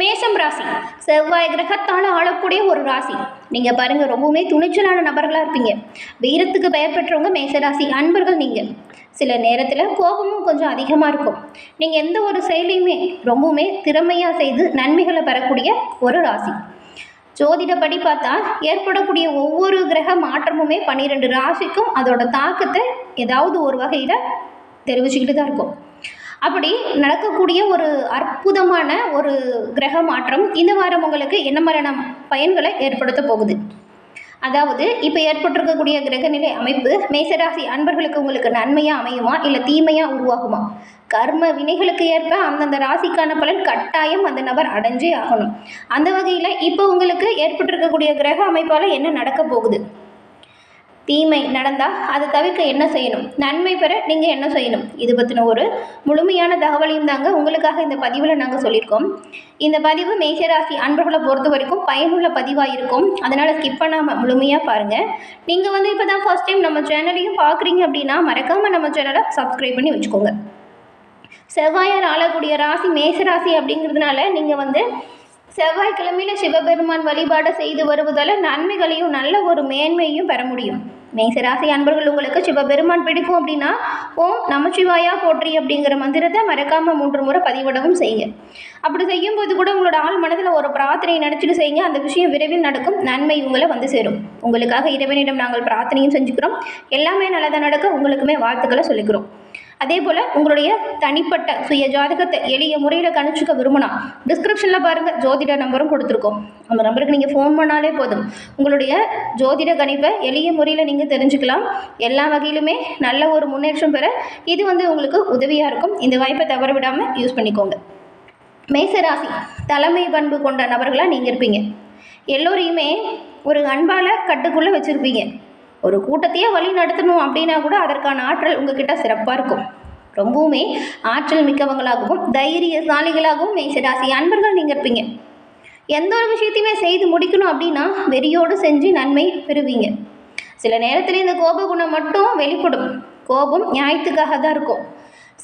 மேசம் ராசி. செவ்வாய் கிரகத்தால் ஆளக்கூடிய ஒரு ராசி. நீங்கள் பாருங்கள் ரொம்பவுமே துணிச்சலான நபர்களாக இருப்பீங்க. வீரத்துக்கு பெயர் பெற்றவங்க மேசராசி அன்பர்கள் நீங்கள் சில நேரத்தில் கோபமும் கொஞ்சம் அதிகமாக இருக்கும். நீங்கள் எந்த ஒரு செயலையுமே ரொம்பவுமே திறமையாக செய்து நன்மைகளை பெறக்கூடிய ஒரு ராசி. ஜோதிடப்படி பார்த்தா ஏற்படக்கூடிய ஒவ்வொரு கிரக மாற்றமுமே பன்னிரெண்டு ராசிக்கும் அதோட தாக்கத்தை ஏதாவது ஒரு வகையில் தெரிவிச்சுக்கிட்டு தான் இருக்கும். அப்படி நடக்கக்கூடிய ஒரு அற்புதமான ஒரு கிரக மாற்றம் இந்த வாரம் உங்களுக்கு என்ன மாதிரியான பயன்களை ஏற்படுத்த போகுது? அதாவது இப்போ ஏற்பட்டிருக்கக்கூடிய கிரகநிலை அமைப்பு மேசராசி அன்பர்களுக்கு உங்களுக்கு நன்மையாக அமையுமா? இல்லை தீமையாக உருவாகுமா? கர்ம வினைகளுக்கு ஏற்ப அந்தந்த ராசிக்கான பலன் கட்டாயம் அந்த நபர் அடைஞ்சே ஆகணும். அந்த வகையில் இப்போ உங்களுக்கு ஏற்பட்டிருக்கக்கூடிய கிரக அமைப்பால் என்ன நடக்க போகுது? தீமை நடந்தால் அதை தவிர்க்க என்ன செய்யணும்? நன்மை பெற நீங்கள் என்ன செய்யணும்? இது பற்றின ஒரு முழுமையான தகவலையும் தாங்க உங்களுக்காக இந்த பதிவில் நாங்கள் சொல்லியிருக்கோம். இந்த பதிவு மேசராசி அன்பர்களை பொறுத்த வரைக்கும் பயனுள்ள பதிவாக இருக்கும். அதனால் ஸ்கிப் பண்ணாமல் முழுமையாக பாருங்கள் நீங்கள் வந்து இப்போ தான் ஃபஸ்ட் டைம் நம்ம சேனலையும் பார்க்குறீங்க அப்படின்னா மறக்காமல் நம்ம சேனலை சப்ஸ்கிரைப் பண்ணி வச்சுக்கோங்க. செவ்வாயால் ஆளக்கூடிய ராசி மேசராசி அப்படிங்கிறதுனால நீங்கள் வந்து செவ்வாய்க்கிழமையில் சிவபெருமான் வழிபாடு செய்து வருவதால் நன்மைகளையும் நல்ல ஒரு மேன்மையும் பெற முடியும். மேசராசி அன்பர்கள் உங்களுக்கு சிவபெருமான் பிடிக்கும் அப்படின்னா ஓம் நமச்சிவாயா போற்றி அப்படிங்கிற மந்திரத்தை மறக்காமல் மூன்று முறை பதிவிடவும் செய்யுங்க. அப்படி செய்யும்போது கூட உங்களோட ஆள் மனதில் ஒரு பிரார்த்தனையை நினச்சிட்டு செய்யுங்க. அந்த விஷயம் விரைவில் நடக்கும். நன்மை உங்களை வந்து சேரும். உங்களுக்காக இறைவனிடம் நாங்கள் பிரார்த்தனையும் செஞ்சுக்கிறோம். எல்லாமே நல்லதாக நடக்க உங்களுக்குமே வாழ்த்துக்களை சொல்லிக்கிறோம். அதே போல் உங்களுடைய தனிப்பட்ட சுய ஜாதகத்தை எளிய முறையில் கணிச்சுக்க விரும்பினா டிஸ்கிரிப்ஷனில் பாருங்கள் ஜோதிட நம்பரும் கொடுத்துருக்கோம். அந்த நம்பருக்கு நீங்கள் ஃபோன் பண்ணாலே போதும். உங்களுடைய ஜோதிட கணிப்பை எளிய முறையில் நீங்கள் தெரிஞ்சுக்கலாம். எல்லா வகையிலுமே நல்ல ஒரு முன்னேற்றம் பெற இது வந்து உங்களுக்கு உதவியாக இருக்கும். இந்த வாய்ப்பை தவற விடாமல் யூஸ் பண்ணிக்கோங்க. மேசராசி தலைமை பண்பு கொண்ட நபர்களாக நீங்கள் இருப்பீங்க. எல்லோரையுமே ஒரு அன்பால் கட்டுக்குள்ளே வச்சுருப்பீங்க. ஒரு கூட்டத்தையே வழி நடத்தணும் அப்படின்னா கூட அதற்கான ஆற்றல் உங்ககிட்ட சிறப்பாக இருக்கும். ரொம்பவுமே ஆற்றல் மிக்கவங்களாகவும் தைரியசாலிகளாகவும் மேசராசி அன்பர்கள் நீங்கள் இருப்பீங்க எந்த ஒரு விஷயத்தையுமே செய்து முடிக்கணும் அப்படின்னா வெறியோடு செஞ்சு நன்மை பெறுவீங்க. சில நேரத்தில் இந்த கோப குணம் மட்டும் வெளிப்படும். கோபம் நியாயத்துக்காக தான் இருக்கும்.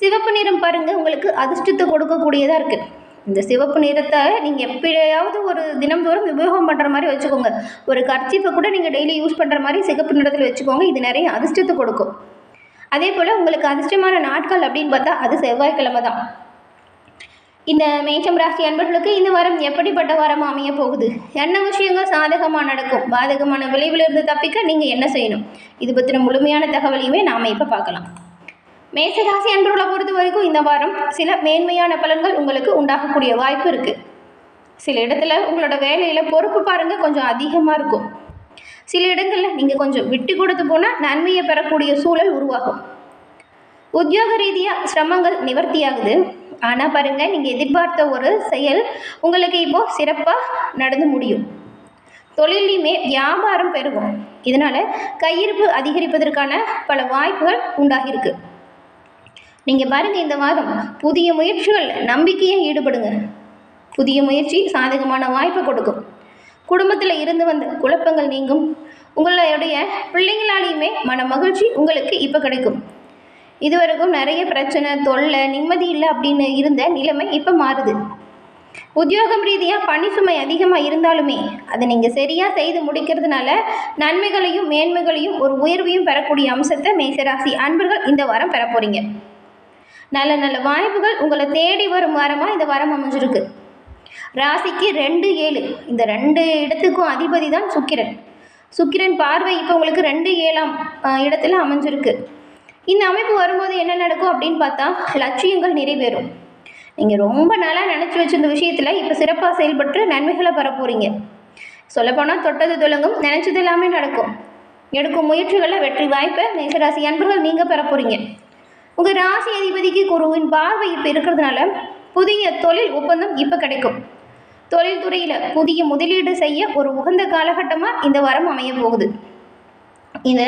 சிவப்பு நிறம் பாருங்கள் உங்களுக்கு அதிர்ஷ்டத்தை கொடுக்கக்கூடியதாக இருக்குது இந்த சிவப்பு நிறத்தை நீங்கள் எப்படியாவது ஒரு தினம்தோறும் உபயோகம் பண்ணுற மாதிரி வச்சுக்கோங்க. ஒரு கர்ச்சிப்பை கூட நீங்கள் டெய்லி யூஸ் பண்ணுற மாதிரி சிகப்பு நிறத்தில் வச்சுக்கோங்க. இது நிறைய அதிர்ஷ்டத்தை கொடுக்கும். அதே போல் உங்களுக்கு அதிர்ஷ்டமான நாட்கள் அப்படின்னு பார்த்தா அது செவ்வாய்க்கிழமை தான். இந்த மேஷம் ராசி அன்பர்களுக்கு இந்த வாரம் எப்படிப்பட்ட வாரமாக அமைய போகுது? என்ன விஷயங்கள் சாதகமாக நடக்கும்? பாதகமான விளைவிலிருந்து தப்பிக்க நீங்கள் என்ன செய்யணும்? இது பற்றின முழுமையான தகவலையுமே நாம் இப்போ பார்க்கலாம். மேசராசி அன்பர்களை பொறுத்த வரைக்கும் இந்த வாரம் சில மேன்மையான பலன்கள் உங்களுக்கு உண்டாகக்கூடிய வாய்ப்பு இருக்குது சில இடத்துல உங்களோட வேலையில் பொறுப்பு பாருங்கள் கொஞ்சம் அதிகமாக இருக்கும். சில இடங்களில் நீங்கள் கொஞ்சம் விட்டு கொடுத்து போனால் நன்மையை பெறக்கூடிய சூழல் உருவாகும். உத்தியோக ரீதியாக சிரமங்கள் நிவர்த்தியாகுது. ஆனால் பாருங்கள் நீங்கள் எதிர்பார்த்த ஒரு செயல் உங்களுக்கு இப்போது சிறப்பாக நடந்து முடியும். தொழிலையுமே வியாபாரம் பெருகும். இதனால் கையிருப்பு அதிகரிப்பதற்கான பல வாய்ப்புகள் உண்டாகியிருக்கு. நீங்கள் பாருங்கள் இந்த வாரம் புதிய முயற்சிகள் நம்பிக்கையை ஈடுபடுங்க. புதிய முயற்சி சாதகமான வாய்ப்பை கொடுக்கும். குடும்பத்தில் இருந்து வந்த குழப்பங்கள் நீங்கும். உங்களுடைய பிள்ளைங்களாலேயுமே மன மகிழ்ச்சி உங்களுக்கு இப்போ கிடைக்கும். இதுவரைக்கும் நிறைய பிரச்சனை தொல்லை நிம்மதி இல்லை அப்படின்னு இருந்த நிலைமை இப்போ மாறுது. உத்தியோகம் ரீதியாக பணி சுமை அதிகமாக இருந்தாலுமே அதை நீங்கள் சரியாக செய்து முடிக்கிறதுனால நன்மைகளையும் மேன்மைகளையும் ஒரு உயர்வையும் பெறக்கூடிய அம்சத்தை மேசராசி அன்பர்கள் இந்த வாரம் பெற போகிறீங்க நல்ல நல்ல வாய்ப்புகள் உங்களை தேடி வரும் வாரமாக இந்த வாரம் அமைஞ்சிருக்கு. ராசிக்கு ரெண்டு ஏழு. இந்த ரெண்டு இடத்துக்கும் அதிபதி தான் சுக்கிரன். சுக்கிரன் பார்வை இப்போ உங்களுக்கு ரெண்டு ஏழாம் இடத்துல அமைஞ்சிருக்கு. இந்த அமைப்பு வரும்போது என்ன நடக்கும் அப்படின்னு பார்த்தா லட்சியங்கள் நிறைவேறும். நீங்கள் ரொம்ப நாளாக நினச்சி வச்சிருந்த விஷயத்தில் இப்போ சிறப்பாக செயல்பட்டு நன்மைகளை பெற போகிறீங்க சொல்லப்போனால் தொட்டது துலங்கும் நினச்சது எல்லாமே நடக்கும். எடுக்கும் முயற்சிகளில் வெற்றி வாய்ப்பை மேசராசி அன்பர்கள் நீங்கள் பெற போகிறீங்க உங்கள் ராசி அதிபதிக்கு குருவின் பார்வை இப்போ இருக்கிறதுனால புதிய தொழில் ஒப்பந்தம் இப்போ கிடைக்கும். தொழில்துறையில் புதிய முதலீடு செய்ய ஒரு உகந்த காலகட்டமாக இந்த வாரம் அமைய போகுது. இந்த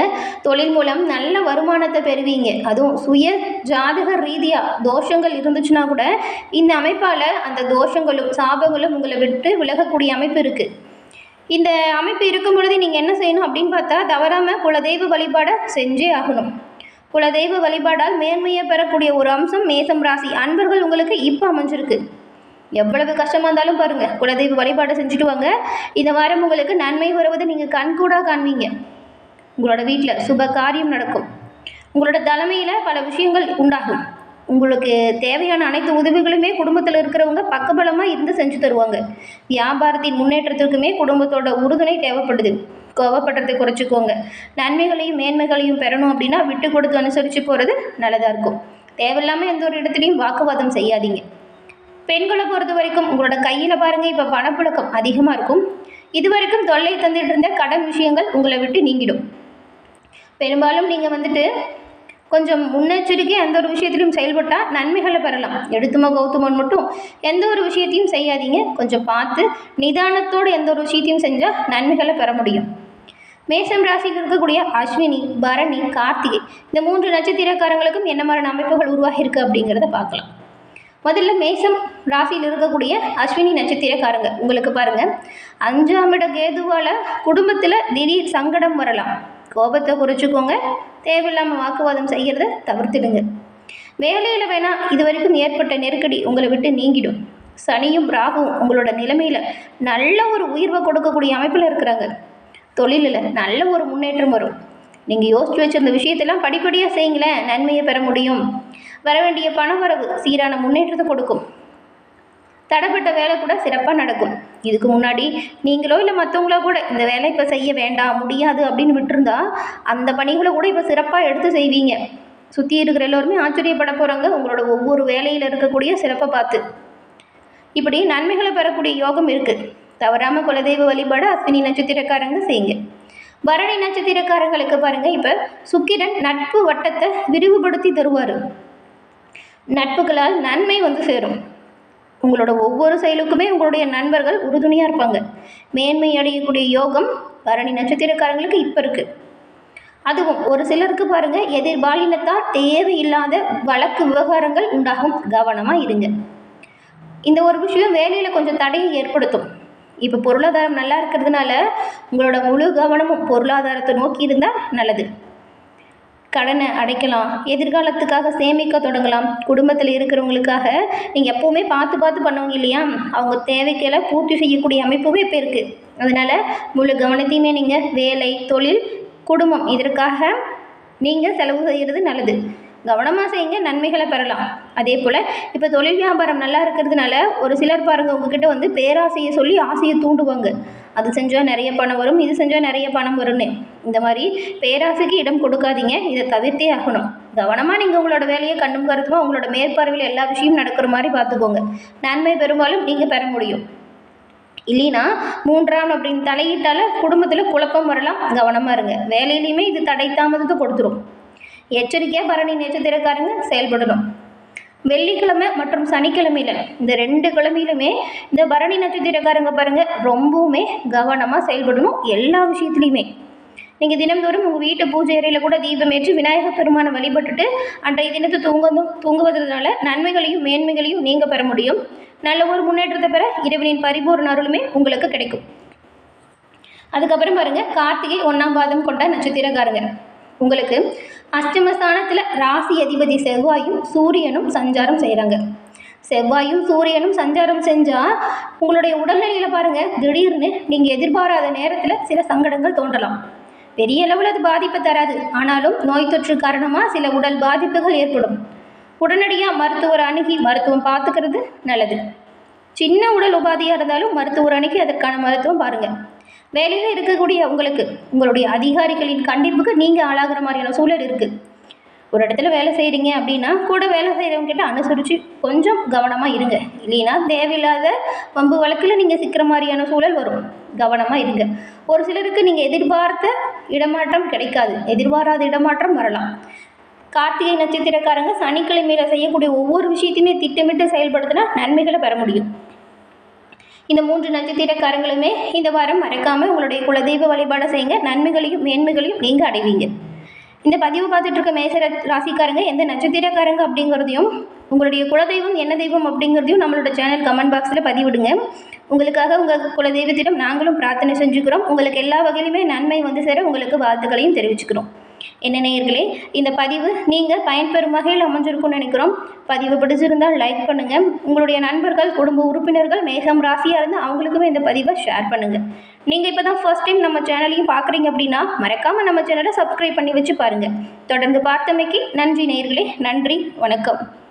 தொழில் மூலம் நல்ல வருமானத்தை பெறுவீங்க. அதுவும் சுய ஜாதக ரீதியாக தோஷங்கள் இருந்துச்சுன்னா கூட இந்த அமைப்பால் அந்த தோஷங்களும் சாபங்களும் உங்களை விட்டு விலகக்கூடிய அமைப்பு இருக்குது இந்த அமைப்பு இருக்கும் பொழுது நீங்கள் என்ன செய்யணும் அப்படின்னு பார்த்தா தவறாமல் குலதெய்வ வழிபாடை செஞ்சே ஆகணும். குலதெய்வ வழிபாடால் மேன்மையை பெறக்கூடிய ஒரு அம்சம் மேசம் ராசி. அன்பர்கள் உங்களுக்கு இப்போ அமைஞ்சிருக்கு. எவ்வளவு கஷ்டமாக இருந்தாலும் பாருங்கள் குலதெய்வ வழிபாடை செஞ்சுட்டு வாங்க. இந்த வாரம் உங்களுக்கு நன்மை வருவதை நீங்கள் கண்கூடாக காண்பீங்க. உங்களோட வீட்டில் சுப காரியம் நடக்கும். உங்களோட தலைமையில் பல விஷயங்கள் உண்டாகும். உங்களுக்கு தேவையான அனைத்து உதவிகளுமே குடும்பத்தில் இருக்கிறவங்க பக்கபலமாக இருந்து செஞ்சு தருவாங்க. வியாபாரத்தின் முன்னேற்றத்திற்குமே குடும்பத்தோட உறுதுணை தேவைப்படுது. கோவப்படுறதை குறைச்சிக்கோங்க. நன்மைகளையும் மேன்மைகளையும் பெறணும் அப்படின்னா விட்டு கொடுத்து அனுசரித்து போகிறது நல்லதாக இருக்கும். தேவையில்லாமல் எந்த ஒரு இடத்துலையும் வாக்குவாதம் செய்யாதீங்க. பெண்களை பொறுத்த வரைக்கும் உங்களோட கையில் பாருங்கள் இப்போ பணப்புழக்கம் அதிகமாக இருக்கும். இது வரைக்கும் தொல்லை தந்துட்டு இருந்த கடன் விஷயங்கள் உங்களை விட்டு நீங்கிடும். பெரும்பாலும் நீங்கள் வந்துட்டு கொஞ்சம் முன்னெச்சரிக்கை எந்த ஒரு விஷயத்திலையும் செயல்பட்டால் நன்மைகளை பெறலாம். எடுத்துமோ கௌதமன் மட்டும் எந்த ஒரு விஷயத்தையும் செய்யாதீங்க. கொஞ்சம் பார்த்து நிதானத்தோடு எந்த ஒரு விஷயத்தையும் செஞ்சால் நன்மைகளை பெற முடியும். மேசம் ராசியில் இருக்கக்கூடிய அஸ்வினி பரணி கார்த்திகை இந்த மூன்று நட்சத்திரக்காரங்களுக்கும் என்ன மாதிரியான அமைப்புகள் உருவாகியிருக்கு அப்படிங்கிறத பார்க்கலாம். முதல்ல மேசம் ராசியில் இருக்கக்கூடிய அஸ்வினி நட்சத்திரக்காரங்க. உங்களுக்கு பாருங்கள் அஞ்சாம் இட கேதுவால் குடும்பத்தில் திடீர் சங்கடம் வரலாம். கோபத்தை குறைச்சிக்கோங்க. தேவையில்லாமல் வாக்குவாதம் செய்கிறத தவிர்த்துடுங்க. வேலையில் வேணால் இது வரைக்கும் ஏற்பட்ட நெருக்கடி உங்களை விட்டு நீங்கிடும். சனியும் ராகுவும் உங்களோட நிலைமையில் நல்ல ஒரு உயர்வை கொடுக்கக்கூடிய அமைப்பில் இருக்கிறாங்க. தொழிலில் நல்ல ஒரு முன்னேற்றம் வரும். நீங்கள் யோசிச்சு வச்சிருந்த விஷயத்தெல்லாம் படிப்படியாக செய்யுங்களேன் நன்மையை பெற முடியும். வர வேண்டிய பண வரவு சீரான முன்னேற்றத்தை கொடுக்கும். தடைப்பட்ட வேலை கூட சிறப்பாக நடக்கும். இதுக்கு முன்னாடி நீங்களோ இல்லை மற்றவங்களோ கூட இந்த வேலை இப்போ செய்ய வேண்டாம் முடியாது அப்படின்னு விட்டுருந்தா அந்த பணிகளை கூட இப்போ சிறப்பாக எடுத்து செய்வீங்க. சுற்றி இருக்கிற எல்லோருமே ஆச்சரியப்பட போகிறாங்க உங்களோட ஒவ்வொரு வேலையில் இருக்கக்கூடிய சிறப்பை பார்த்து. இப்படி நன்மைகளை பெறக்கூடிய யோகம் இருக்குது தவறாமல் குலதெய்வ வழிபாடு அஸ்வினி நட்சத்திரக்காரங்க செய்யுங்க. பரணி நட்சத்திரக்காரங்களுக்கு பாருங்கள் இப்போ சுக்கிரன் நட்பு வட்டத்தை விரிவுபடுத்தி தருவார். நட்புகளால் நன்மை வந்து சேரும். உங்களோட ஒவ்வொரு செயலுக்குமே உங்களுடைய நண்பர்கள் உறுதுணையாக இருப்பாங்க. மேன்மை அடையக்கூடிய யோகம் பரணி நட்சத்திரக்காரங்களுக்கு இப்போ இருக்குது அதுவும் ஒரு சிலருக்கு பாருங்கள் எதிர்பாலினத்தால் தேவையில்லாத வழக்கு விவகாரங்கள் உண்டாகும். கவனமாக இருங்க. இந்த ஒரு விஷயம் வேலையில் கொஞ்சம் தடையை ஏற்படுத்தும். இப்போ பொருளாதாரம் நல்லா இருக்கிறதுனால உங்களோட முழு கவனமும் பொருளாதாரத்தை நோக்கி இருந்தால் நல்லது. கடனை அடைக்கலாம் எதிர்காலத்துக்காக சேமிக்க தொடங்கலாம். குடும்பத்தில் இருக்கிறவங்களுக்காக நீங்கள் எப்போவுமே பார்த்து பார்த்து பண்ணுவாங்க இல்லையா? அவங்க தேவைக்கெல்லாம் பூர்த்தி செய்யக்கூடிய அமைப்புமே இப்போ இருக்குது அதனால் முழு கவனத்தையுமே நீங்கள் வேலை தொழில் குடும்பம் இதற்காக நீங்கள் செலவு செய்கிறது நல்லது. கவனமாக செய்யுங்க நன்மைகளை பெறலாம். அதே போல் இப்போ தொழில் வியாபாரம் நல்லா இருக்கிறதுனால ஒரு சிலர் பாருங்கள் உங்ககிட்ட வந்து பேராசையை சொல்லி ஆசையை தூண்டுவாங்க. அது செஞ்சால் நிறைய பணம் வரும் இது செஞ்சால் நிறைய பணம் வரும்னு. இந்த மாதிரி பேராசைக்கு இடம் கொடுக்காதீங்க இதை தவிர்த்தே ஆகணும். கவனமாக நீங்கள் உங்களோட வேலையை கண்ணும் கருத்துமாக உங்களோட மேற்பார்வையில் எல்லா விஷயமும் நடக்கிற மாதிரி பார்த்துக்கோங்க. நன்மை பெரும்பாலும் நீங்கள் பெற முடியும். இல்லைனா மூன்றாம் அப்படின்னு தலையிட்டால குடும்பத்தில் குழப்பம் வரலாம். கவனமாக இருங்க. வேலையிலையுமே இது தடை தாமதத்தை கொடுத்துரும். எச்சரிக்கையாக பரணி நட்சத்திரக்காரங்க செயல்படணும். வெள்ளிக்கிழமை மற்றும் சனிக்கிழமையில் இந்த ரெண்டு கிழமையிலுமே இந்த பரணி நட்சத்திரக்காரங்க பாருங்கள் ரொம்பவுமே கவனமாக செயல்படணும் எல்லா விஷயத்துலையுமே. நீங்கள் தினம்தோறும் உங்கள் வீட்டு பூஜை அறையில் கூட தீபம் ஏற்றி விநாயகர் பெருமானை வழிபட்டுட்டு அன்றைய தினத்தை தூங்குவதும் தூங்குவதனால நன்மைகளையும் மேன்மைகளையும் நீங்கள் பெற முடியும். நல்ல ஒரு முன்னேற்றத்தை பெற இறைவனின் பரிபூர்ண அருளுமே உங்களுக்கு கிடைக்கும். அதுக்கப்புறம் பாருங்கள் கார்த்திகை ஒன்றாம் பாதம் கொண்ட நட்சத்திரக்காரங்க. உங்களுக்கு அஷ்டமஸ்தானத்தில் ராசி அதிபதி செவ்வாயும் சூரியனும் சஞ்சாரம் செய்கிறாங்க செவ்வாயும் சூரியனும் சஞ்சாரம் செஞ்சால் உங்களுடைய உடல்நிலையில் பாருங்கள் திடீர்னு நீங்கள் எதிர்பாராத நேரத்தில் சில சங்கடங்கள் தோன்றலாம். பெரிய அளவில் அது பாதிப்பை தராது. ஆனாலும் நோய் தொற்று காரணமாக சில உடல் பாதிப்புகள் ஏற்படும். உடனடியாக மருத்துவர் அணுகி மருத்துவம் பார்த்துக்கிறது நல்லது. சின்ன உடல் உபாதியாக இருந்தாலும் மருத்துவர் அணுகி அதற்கான மருத்துவம் பாருங்கள் வேலையில் இருக்கக்கூடிய உங்களுக்கு உங்களுடைய அதிகாரிகளின் கண்டிப்புக்கு நீங்கள் ஆளாகிற மாதிரியான சூழல் இருக்குது ஒரு இடத்துல வேலை செய்கிறீங்க அப்படின்னா கூட வேலை செய்கிறவங்க கிட்ட அனுசரித்து கொஞ்சம் கவனமாக இருங்க. இல்லைன்னா தேவையில்லாத வம்பு வழக்கில் நீங்கள் சிக்கிற மாதிரியான சூழல் வரும். கவனமாக இருங்க. ஒரு சிலருக்கு நீங்கள் எதிர்பார்த்த இடமாற்றம் கிடைக்காது. எதிர்பாராத இடமாற்றம் வரலாம். கார்த்திகை நட்சத்திரக்காரங்க சனிக்கிழமையில் செய்யக்கூடிய ஒவ்வொரு விஷயத்தையுமே திட்டமிட்டு செயல்படுத்தினா நன்மைகளை பெற முடியும். இந்த மூன்று நட்சத்திரக்காரங்களுமே இந்த வாரம் மறக்காமல் உங்களுடைய குலதெய்வ வழிபாடு செய்யுங்க. நன்மைகளையும் மேன்மைகளையும் நீங்கள் அடைவீங்க. இந்த பதிவு பார்த்துட்டு இருக்க மேச ராசிக்காரங்க எந்த நட்சத்திரக்காரங்க அப்படிங்கிறதையும் உங்களுடைய குலதெய்வம் என்ன தெய்வம் அப்படிங்கிறதையும் நம்மளோட சேனல் கமெண்ட் பாக்ஸில் பதிவிடுங்க. உங்களுக்காக உங்கள் குலதெய்வத்திடம் நாங்களும் பிரார்த்தனை செஞ்சுக்கிறோம். உங்களுக்கு எல்லா வகையிலுமே நன்மை வந்து சேர உங்களுக்கு வாழ்த்துக்களையும் தெரிவிச்சுக்கிறோம். என்ன நேயர்களே இந்த பதிவு நீங்கள் பயன்பெறும் வகையில் அமைஞ்சிருக்கும்னு நினைக்கிறோம். பதிவு பிடிச்சிருந்தால் லைக் பண்ணுங்கள் உங்களுடைய நண்பர்கள் குடும்ப உறுப்பினர்கள் மேகம் ராசியாக இருந்து அவங்களுக்குமே இந்த பதிவை ஷேர் பண்ணுங்கள் நீங்கள் இப்போ தான் ஃபர்ஸ்ட் டைம் நம்ம சேனலையும் பார்க்குறீங்க அப்படின்னா மறக்காமல் நம்ம சேனலை சப்ஸ்கிரைப் பண்ணி வச்சு பாருங்கள் தொடர்ந்து பார்த்தமைக்கு நன்றி நேயர்களே. நன்றி. வணக்கம்.